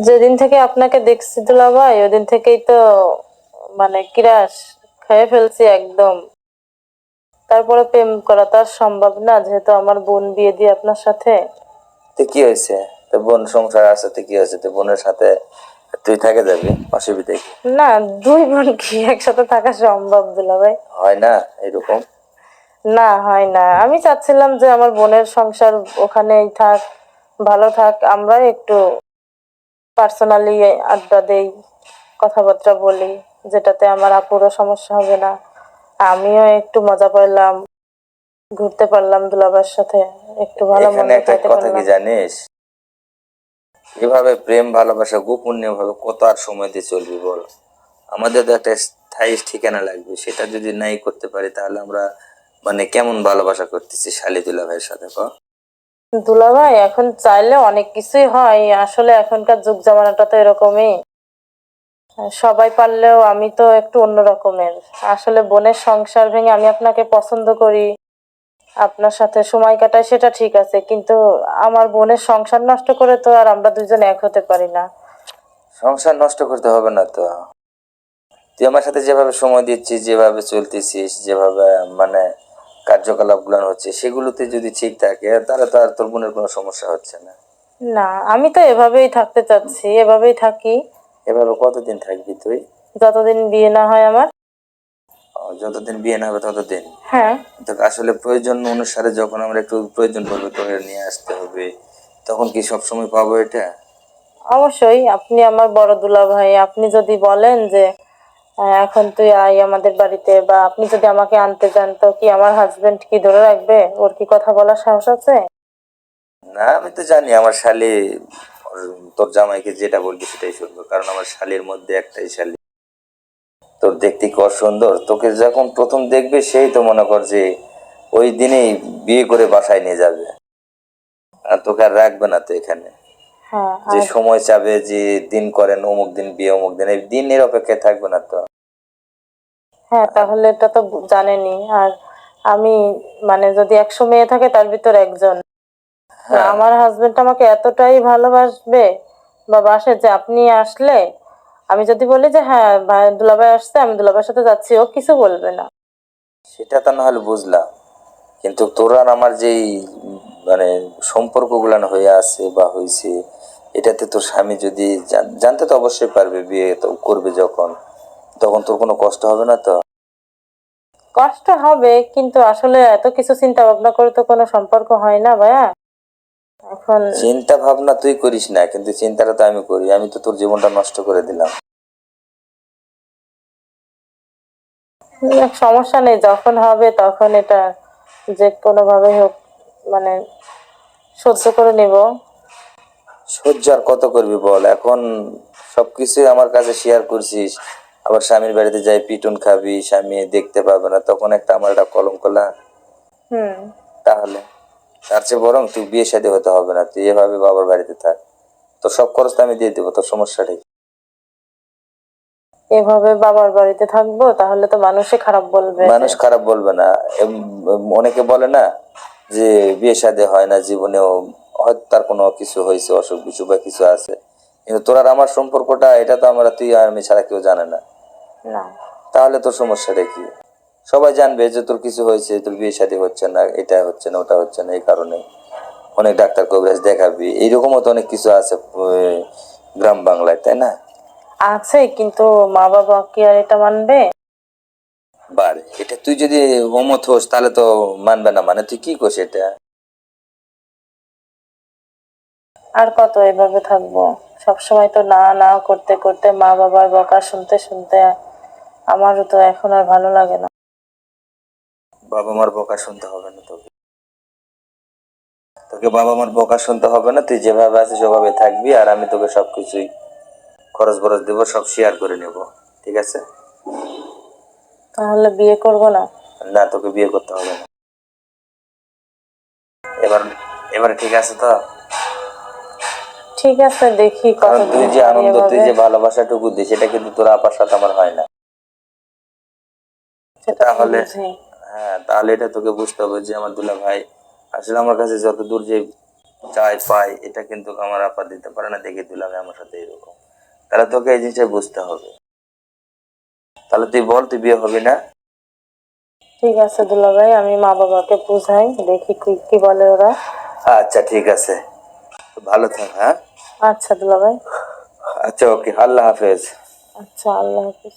যেদিন থেকে আপনাকে দেখছি দুলা ভাই ওদিন থেকেই তো মানে কিরাস খেয়ে ফেলছি একদম। তারপরে প্রেম করা তো আর সম্ভব না যেহেতু আমার বোন বিয়ে দিয়ে আপনার সাথে। তো কি হয়েছে? তো বোন সংসার আছে তো কি হয়েছে? তো বোনের সাথে তুই থাকে যাবি? অসুবিধা কি? না দুই বোন কি একসাথে থাকা সম্ভব দুলা ভাই? হয় না এরকম? না হয় না। আমি চাচ্ছিলাম যে আমার বোনের সংসার ওখানেই থাক ভালো থাক আমরা একটু পার্সোনালি আড্ডা দেই কথাবার্তা বলি যেটাতে আমার আপুরও সমস্যা হবে না। আমিও একটু মজা পাইলাম ঘুরতে পারলাম দুলাবার সাথে একটু ভালো একটা কথা কি জানিস? এভাবে প্রেম ভালোবাসা গোপনীয় ভাবে কত আর সময় দিয়ে চলবি বল? আমাদের তো একটা স্থায়ী ঠিকানা লাগবে সেটা যদি নাই করতে পারি তাহলে আমরা মানে কেমন ভালোবাসা করতেছি শালিদুল্লাহ ভাইয়ের সাথে ক? দুলাভাই, এখন চাইলে অনেক কিছুই হয়। আসলে এখনকার যুগ জামানাটা তো এরকমই। সবাই পারলেও আমি তো একটু অন্য রকমের। আসলে বোনের সংসার ভেঙে আমি আপনাকে পছন্দ করি। আপনার সাথে সময় কাটাই সেটা ঠিক আছে, কিন্তু আমার বোনের সংসার নষ্ট করে তো আর আমরা দুজন এক হতে পারি না। সংসার নষ্ট করতে হবে না তো। তুই আমার সাথে যেভাবে সময় দিচ্ছিস, যেভাবে চলতেছিস, যেভাবে মানে কার্যকলাপগুলো হচ্ছে সেগুলোতে যদি ঠিক থাকে তাহলে তো আর তোর বোনের কোনো সমস্যা হচ্ছে না। না আমি তো এভাবেই থাকতে চাচ্ছি এভাবেই থাকি। এভাবে কতদিন থাকবি তুই? যতদিন বিয়ে না হয় আমার। যতদিন বিয়ে না হবে ততদিন? হ্যাঁ। তো আসলে প্রয়োজন অনুসারে যখন আমরা একটু প্রয়োজন পড়বে তোকে নিয়ে আসতে হবে তখন কি সব সময় পাবো এটা? অবশ্যই আপনি আমার বড় দুলা ভাই আপনি যদি বলেন যে এখন তুই আয় আমাদের বাড়িতে, বা আপনি যদি আমাকে আনতে যান, তো কি আমার হাজবেন্ড কি ধরে রাখবে? ওর কি কথা বলার সাহস আছে? না, আমি তো জানি আমার শালি, তোর জামাইকে যেটা বলবি সেটাই শুনব কারণ আমার শালির মধ্যে একটাই শালি। তোর দেখতে কি সুন্দর তোকে যখন প্রথম দেখবে, সেই তো মনে কর যে ওই দিনেই বিয়ে করে বাসায় নিয়ে যাবে। আর তোকে আর রাখবে না তো এখানে। হ্যাঁ যে সময় চাবে যে দিন করেন অমুক দিন বিয়ে অমুক দিন এই দিনের অপেক্ষায় থাকবে না তো। হ্যাঁ তাহলে এটা তো জানেনই। আর আমি মানে যদি একশো মেয়ে থাকে তার ভিতর একজন। হ্যাঁ। আমার হাজবেন্ড আমাকে এতটাই ভালোবাসবে বা বাসে যে আপনি আসলে আমি যদি বলি যে হ্যাঁ ভাই দুলাভাই আসছে আমি দুলাভাইয়ের সাথে যাচ্ছি ও কিছু বলবে না। সেটা তো না হলে বুঝলাম। কিন্তু তোর আর আমার যেই মানে সম্পর্ক গুলান হয়ে আছে বা হয়েছে এটাতে তোর স্বামী যদি জানতে তো অবশ্যই পারবে বিয়ে তো করবে যখন তখন তোর কোনো কষ্ট হবে না তো? কষ্ট হবে কিন্তু আসলে এত কিছু চিন্তা ভাবনা করে তো কোনো সম্পর্ক হয় না ভাইয়া। এখন চিন্তা ভাবনা তুই করিস না কিন্তু চিন্তাটা তো আমি করি আমি তো তোর জীবনটা নষ্ট করে দিলাম। সমস্যা নেই যখন হবে তখন এটা যে কোনো ভাবে হোক। মানে সহ্য করে নিব। সহ্য আর কত করবি বল? এখন সবকিছুই আমার কাছে শেয়ার করছিস। আবার স্বামীর বাড়িতে যাই পিটুন খাবি স্বামী দেখতে পাবে না তখন একটা আমার একটা কলঙ্ক না? হুম। তাহলে? তার চেয়ে বরং তুই বিয়ে শাদী হতে হবে না তুই এভাবে বাবার বাড়িতে থাক। তোর সব খরচ তো আমি দিয়ে দেবো তোর সমস্যাটাই? এভাবে বাবার বাড়িতে থাকব তাহলে তো মানুষে খারাপ বলবে। মানুষ খারাপ বলবে না। অনেকে বলে না যে বিয়ে শাদী হয় না জীবনেও হয়তো তার কোনো কিছু হয়েছে অসুখ বিসুখ বা কিছু আছে। কিন্তু তোর আর আমার সম্পর্কটা এটা তো আমরা তুই আর আমি ছাড়া কেউ জানে না। না। তাহলে তোর সমস্যাটা কি? সবাই জানবে যে তোর কিছু হয়েছে তোর বিয়ে শাদী হচ্ছে না এটা হচ্ছে না ওটা হচ্ছে না এই কারণে অনেক ডাক্তার কবিরাজ দেখাবি। এইরকমও তো অনেক কিছু আছে গ্রাম বাংলায় তাই না? আছে কিন্তু মা বাবা কি আর এটা মানবে? বারে এটা তুই যদি অমত হোস তাহলে তো মানবে না। মানে তুই কি করছিস এটা? আর কত এভাবে থাকব? সবসময় তো না না করতে করতে মা বাবার বকা শুনতে শুনতে আমারও তো এখন আর ভালো লাগে না। বাবা মার বকা শুনতে হবে না তোকে। তোকে বাবা মার বকা শুনতে হবে না। তুই যেভাবে আছিস সেভাবে থাকবি। আর আমি তোকে সবকিছুই খরচ বরচ দেবো সব শেয়ার করে নেব। ঠিক আছে? তাহলে বিয়ে করব না? না তোকে বিয়ে করতে হবে না। এবার এবার ঠিক আছে তো? ঠিক আছে দেখি কারণ তুই যে আনন্দ তুই। যে ভালোবাসাটুকু দিস সেটা কিন্তু তোর আপার সাথে আমার হয় না। তাহলে হ্যাঁ তাহলে এটা তোকে বুঝতে হবে যে আমার দুলা ভাই আসলে আমার কাছে যত দূর যে চাই পাই এটা কিন্তু আমার আপা দিতে পারে না দেখে দিলাম আমার সাথে এরকম। তাহলে তোকে এই জিনিসটা বুঝতে হবে। তাহলে তুই বল তুই বিয়ে হবি না? ঠিক আছে দুলাভাই আমি মা বাবাকে বুঝাই দেখি কি কি বলে ওরা। আচ্ছা ঠিক আছে। তো ভালো থাক হ্যাঁ? আচ্ছা দুলাভাই আচ্ছা ওকে আল্লাহ হাফেজ। আচ্ছা আল্লাহ হাফিজ।